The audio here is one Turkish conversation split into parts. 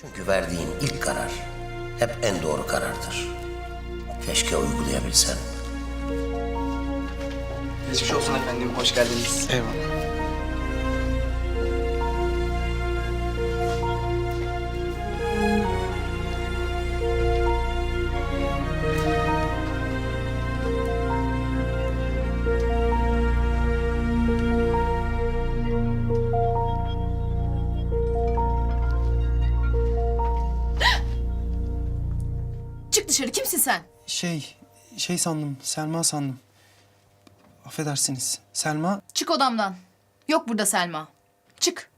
Çünkü verdiğin ilk karar hep en doğru karardır. Keşke uygulayabilsen. Geçmiş olsun efendim, hoş geldiniz. Eyvallah. Şey sandım, Selma sandım. Affedersiniz. Selma, Çık odamdan. Yok burada Selma. Çık.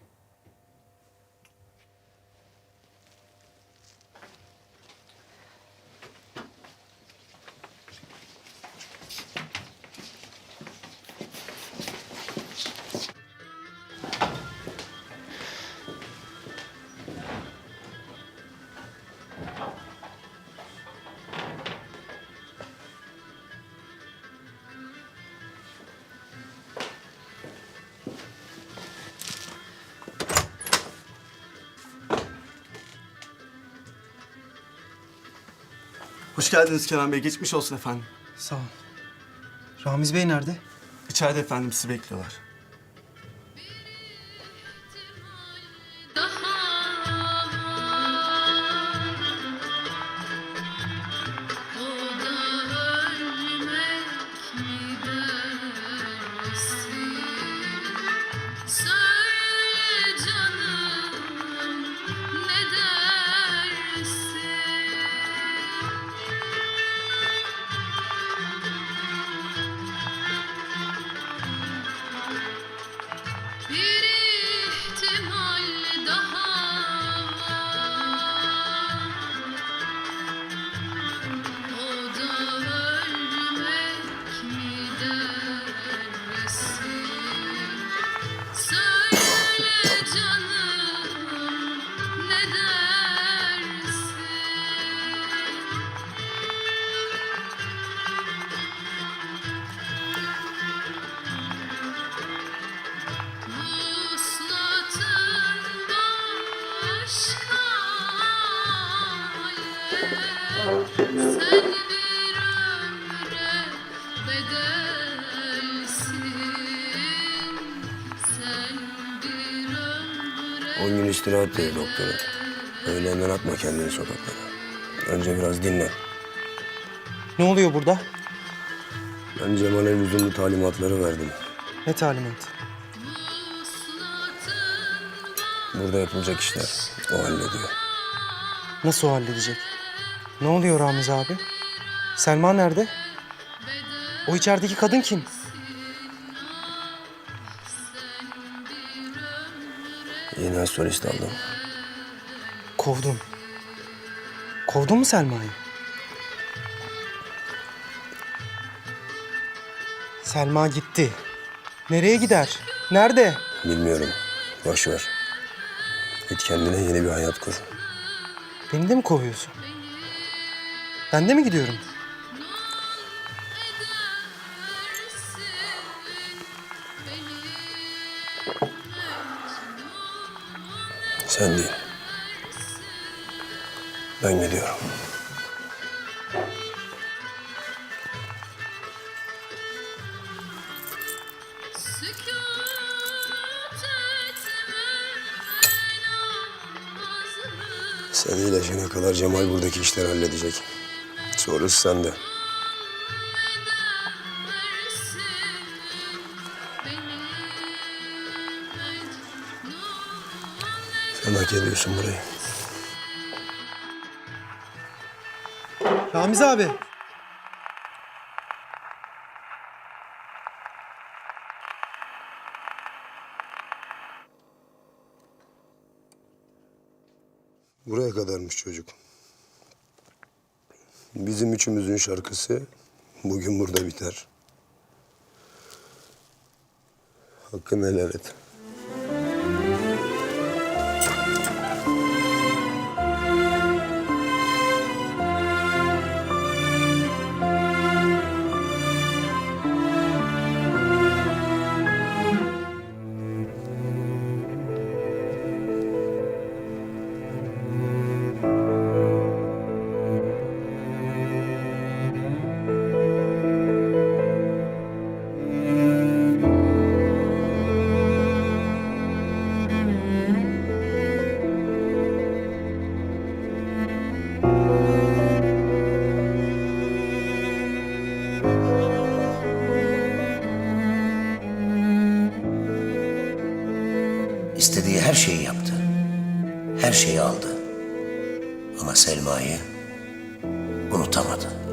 Hoş geldiniz Kenan Bey, geçmiş olsun efendim. sağ ol. Ramiz Bey nerede? İçeride efendim, sizi bekliyorlar. İstirahat dedi doktoru. Öyle hemen atma kendini sokaklara. Önce biraz dinle. Ne oluyor burada? Ben Cemal'e lüzumlu talimatları verdim. Ne talimat? Burada yapılacak işler o hallediyor. Nasıl o halledecek? Ne oluyor Ramiz abi? Selma nerede? O içerideki kadın kim? Yeni solist aldım. Kovdun. Kovdun mu Selma'yı? Selma gitti. Nereye gider? Nerede? Bilmiyorum. Boş ver. Git kendine yeni bir hayat kur. Beni de mi kovuyorsun? Ben de mi gidiyorum? Sen değil. Ben gidiyorum. Sükût etme namazını Sen iyileşene kadar Cemal buradaki işleri halledecek. Sonrası sende. Sen hak ediyorsun burayı. Ramiz abi. Buraya kadarmış çocuk. Bizim üçümüzün şarkısı bugün burada biter. Hakkını helal et. Ama Selma'yı unutamadı.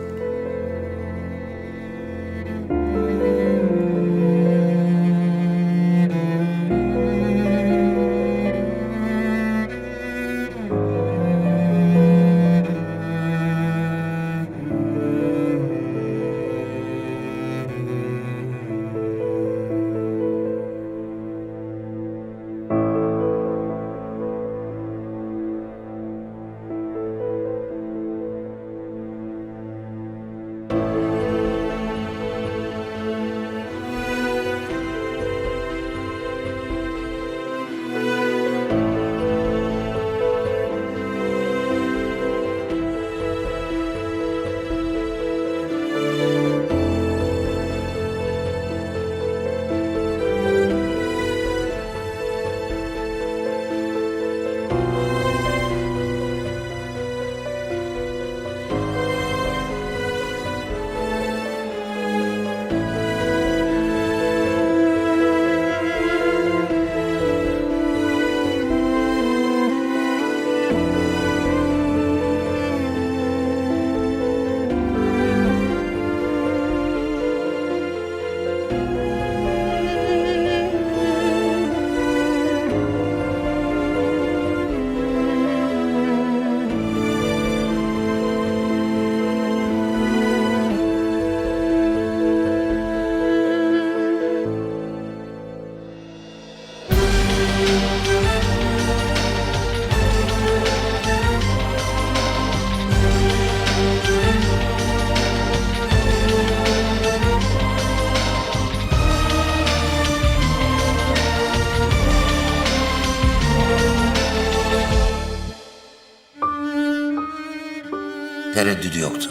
Tereddüdü yoktu.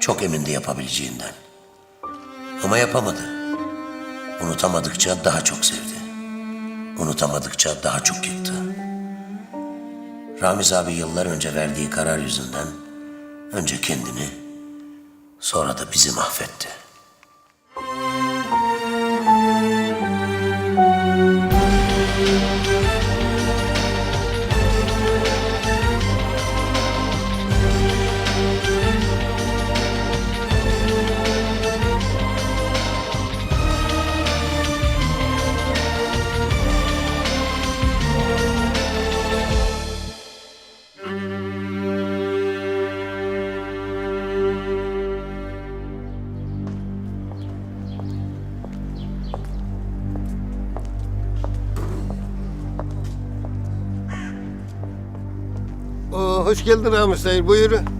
Çok emindi yapabileceğinden. Ama yapamadı. Unutamadıkça daha çok sevdi. Unutamadıkça daha çok yıktı. Ramiz abi yıllar önce verdiği karar yüzünden önce kendini sonra da bizi mahvetti. Hoş geldin Ramiz Sayır. Buyurun.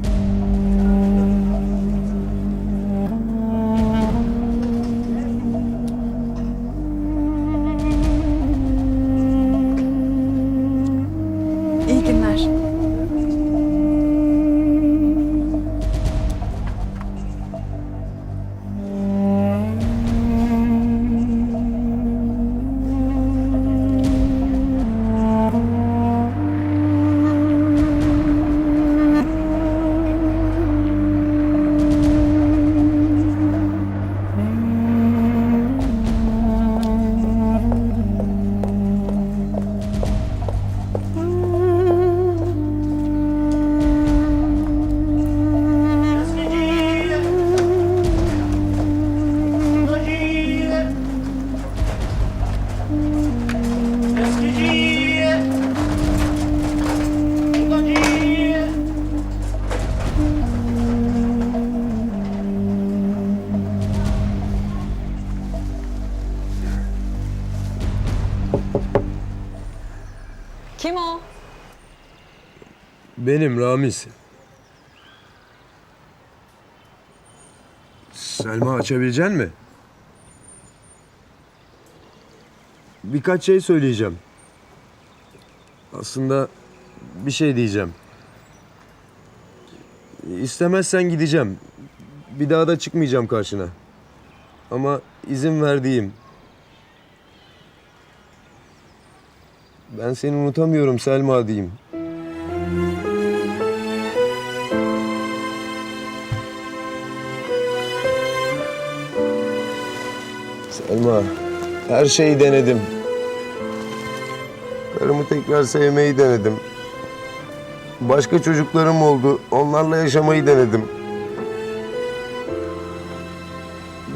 Kim o? Benim Ramiz. Selma açabilecek mi? Birkaç şey söyleyeceğim. Aslında bir şey diyeceğim. İstemezsen gideceğim. Bir daha da çıkmayacağım karşına. Ama izin verdiğim. Ben seni unutamıyorum Selma diyeyim. Selma, her şeyi denedim. Karımı tekrar sevmeyi denedim. Başka çocuklarım oldu. Onlarla yaşamayı denedim.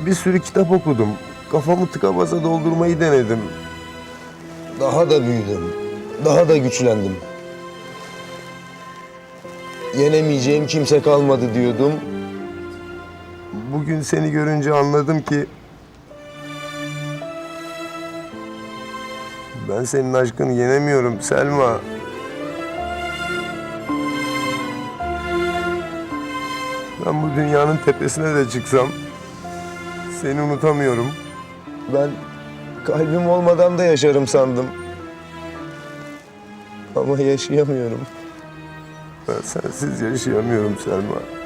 Bir sürü kitap okudum. Kafamı tıka basa doldurmayı denedim. Daha da büyüdüm. Daha da güçlendim. Yenemeyeceğim kimse kalmadı diyordum. Bugün seni görünce anladım ki ben senin aşkını yenemiyorum Selma. Ben bu dünyanın tepesine de çıksam seni unutamıyorum. Ben kalbim olmadan da yaşarım sandım. Ama yaşayamıyorum. Ben sensiz yaşayamıyorum Selma.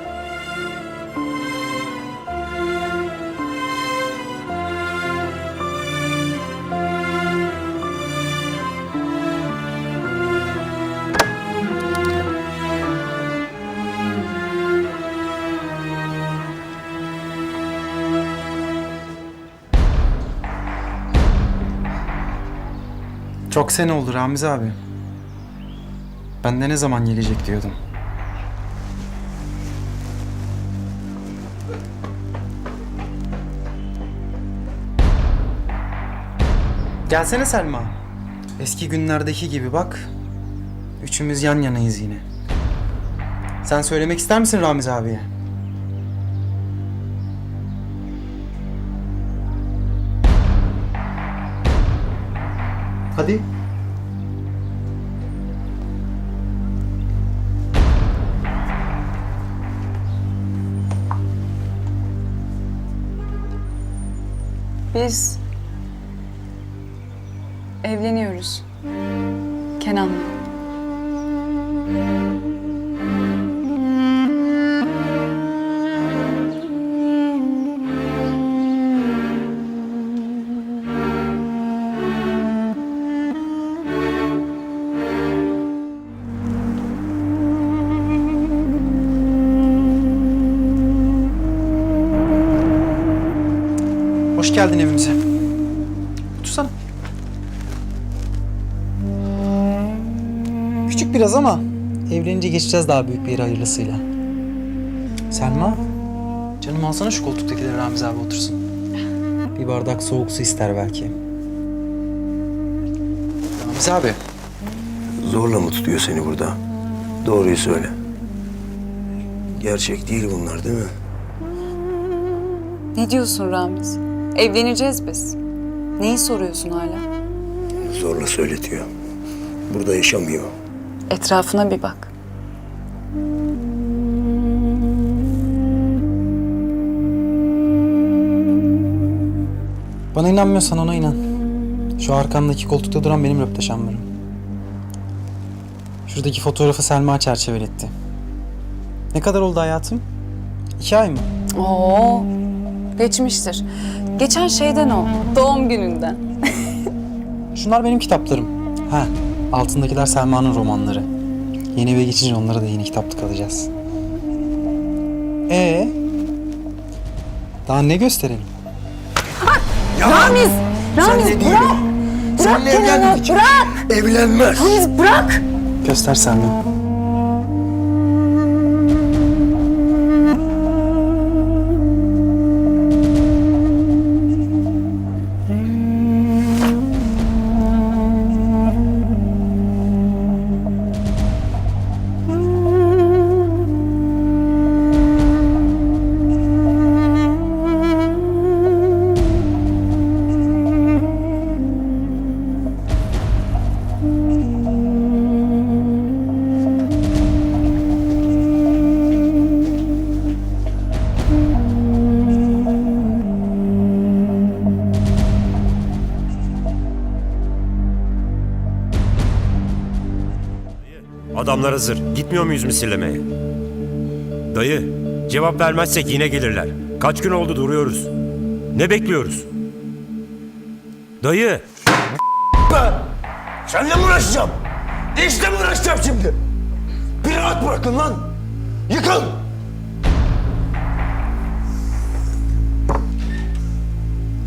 Sene oldu Ramiz abi. Ben de ne zaman gelecek diyordum. Gelsene Selma. Eski günlerdeki gibi bak. Üçümüz yan yanayız yine. Sen söylemek ister misin Ramiz abiye? Hadi. Biz evleniyoruz. Kenan'la. Geldin evimize. Otursana. Küçük biraz ama evlenince geçeceğiz daha büyük bir yere hayırlısıyla. Selma, canım alsana şu koltuktakileri Ramiz abi otursun. Bir bardak soğuk su ister belki. Ramiz abi, Zorla mı tutuyor seni burada? Doğruyu söyle. Gerçek değil bunlar değil mi? Ne diyorsun Ramiz? Evleneceğiz biz. Neyi soruyorsun hala? Zorla söyletiyor. Burada yaşamıyor. Etrafına bir bak. bana inanmıyorsan ona inan. Şu arkandaki koltukta duran benim röpteşambırım. Şuradaki fotoğrafı Selma çerçeveletti. Ne kadar oldu hayatım? İki ay mı? Oo, geçmiştir. Geçen şeyden o, doğum gününden. Şunlar benim kitaplarım. Ha, altındakiler Selma'nın romanları. Yeni eve geçince onlara da yeni kitaplık alacağız. Ee, daha ne gösterelim? Ramiz! Ramiz bırak! Bırak Kenan'ı, bırak! Evlenmez. Ramiz bırak! Göster Selma. Adamlar hazır. Gitmiyor muyuz misillemeye? Dayı, cevap vermezsek yine gelirler. Kaç gün oldu duruyoruz. Ne bekliyoruz? Dayı, Seninle mi uğraşacağım? Ne işle mi uğraşacağım şimdi? Bir rahat bırakın lan. Yıkıl.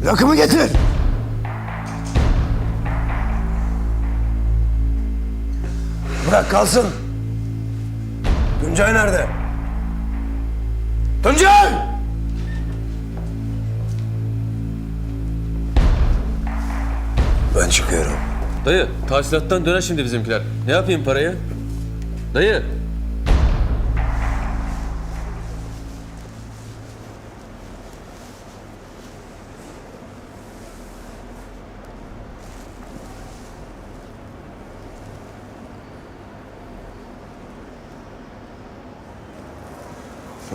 Lakımı getir. Bırak kalsın. Tuncay nerede? Tuncay! Ben çıkıyorum. Dayı, tahsilattan döner şimdi bizimkiler. Ne yapayım parayı? Dayı.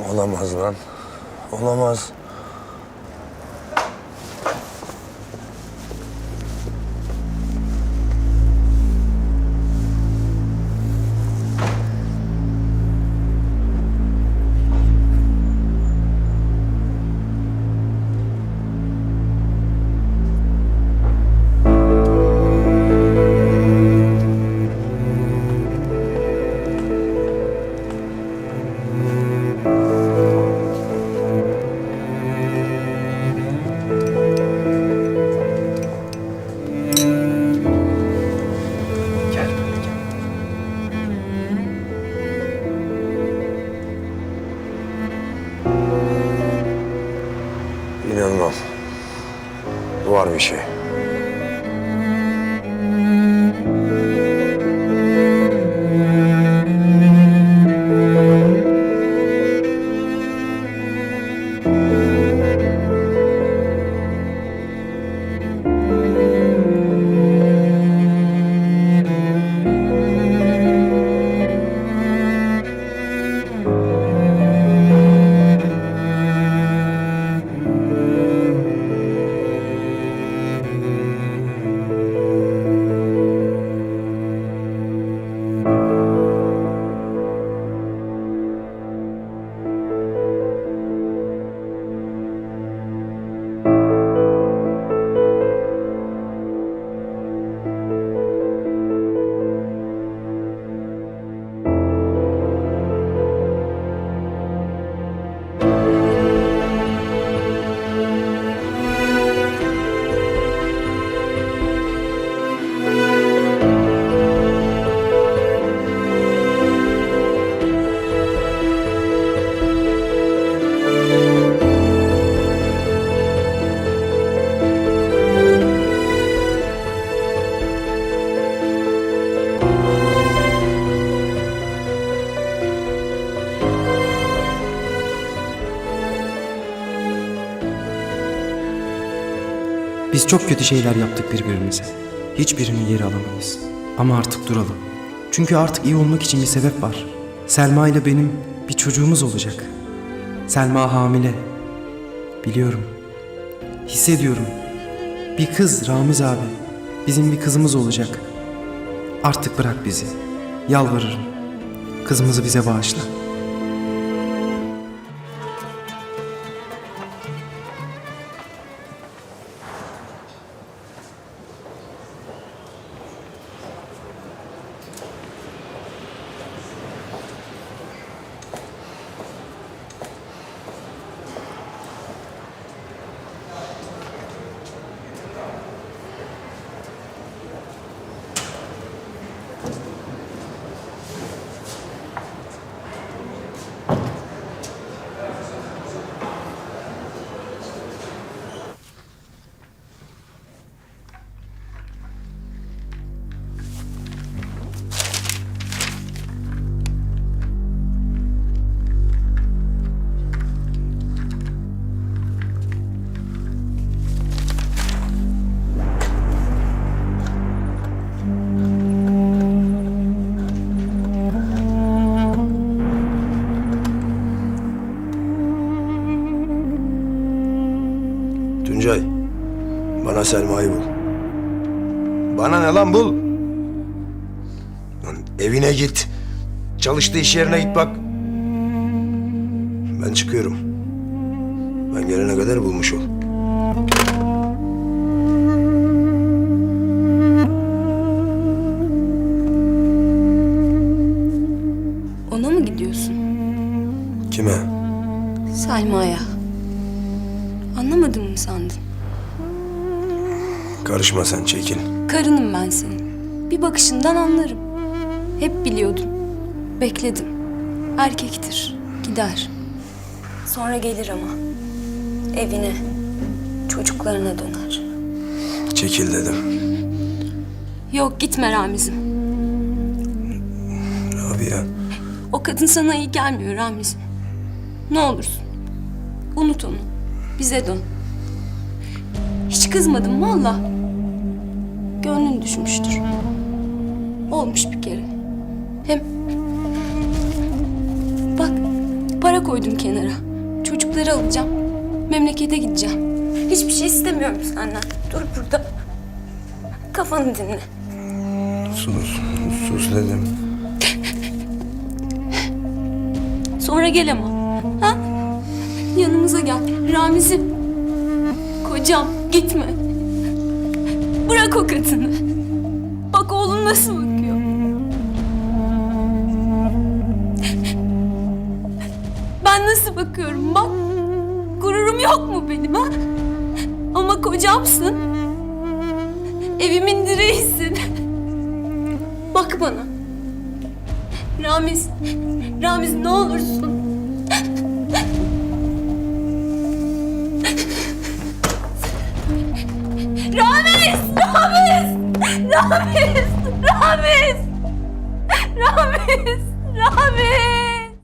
Olamaz lan. Olamaz. Biz çok kötü şeyler yaptık birbirimize. Hiçbirini geri alamayız. Ama artık duralım. Çünkü artık iyi olmak için bir sebep var. Selma ile benim bir çocuğumuz olacak. Selma hamile. Biliyorum. Hissediyorum. Bir kız Ramiz abi. Bizim bir kızımız olacak. Artık bırak bizi. Yalvarırım. Kızımızı bize bağışla. Selma'yı bul. Bana ne lan bul? Lan evine git. Çalıştığı iş yerine git bak. Ben çıkıyorum. Ben gelene kadar bulmuş ol. Ona mı gidiyorsun? Kime? Selma'ya. Karışma sen çekil. Karınım ben senin. Bir bakışından anlarım. Hep biliyordum. Bekledim. Erkektir. Gider. Sonra gelir ama. Evine, çocuklarına döner. Çekil dedim. Yok gitme Ramiz'im. Rabia. O kadın sana iyi gelmiyor Ramiz'im. Ne olursun. Unut onu. Bize dön. Hiç kızmadım valla. Gönlün düşmüştür. Olmuş bir kere. Hem... Bak para koydum kenara. Çocukları alacağım. Memlekete gideceğim. Hiçbir şey istemiyorum senden. Dur burada. Kafanı dinle. Sus. Sus dedim. Sonra gel ama. Ha? Yanımıza gel. Ramiz'im. Kocam gitme. Bırak o kadını. Bak oğlum nasıl bakıyor. Ben nasıl bakıyorum bak. Gururum yok mu benim ha? Ama kocamsın. Evimin direğisin. Bak bana. Ramiz, Ramiz ne olursun. Ramiz, Ramiz, Ramiz, Ramiz.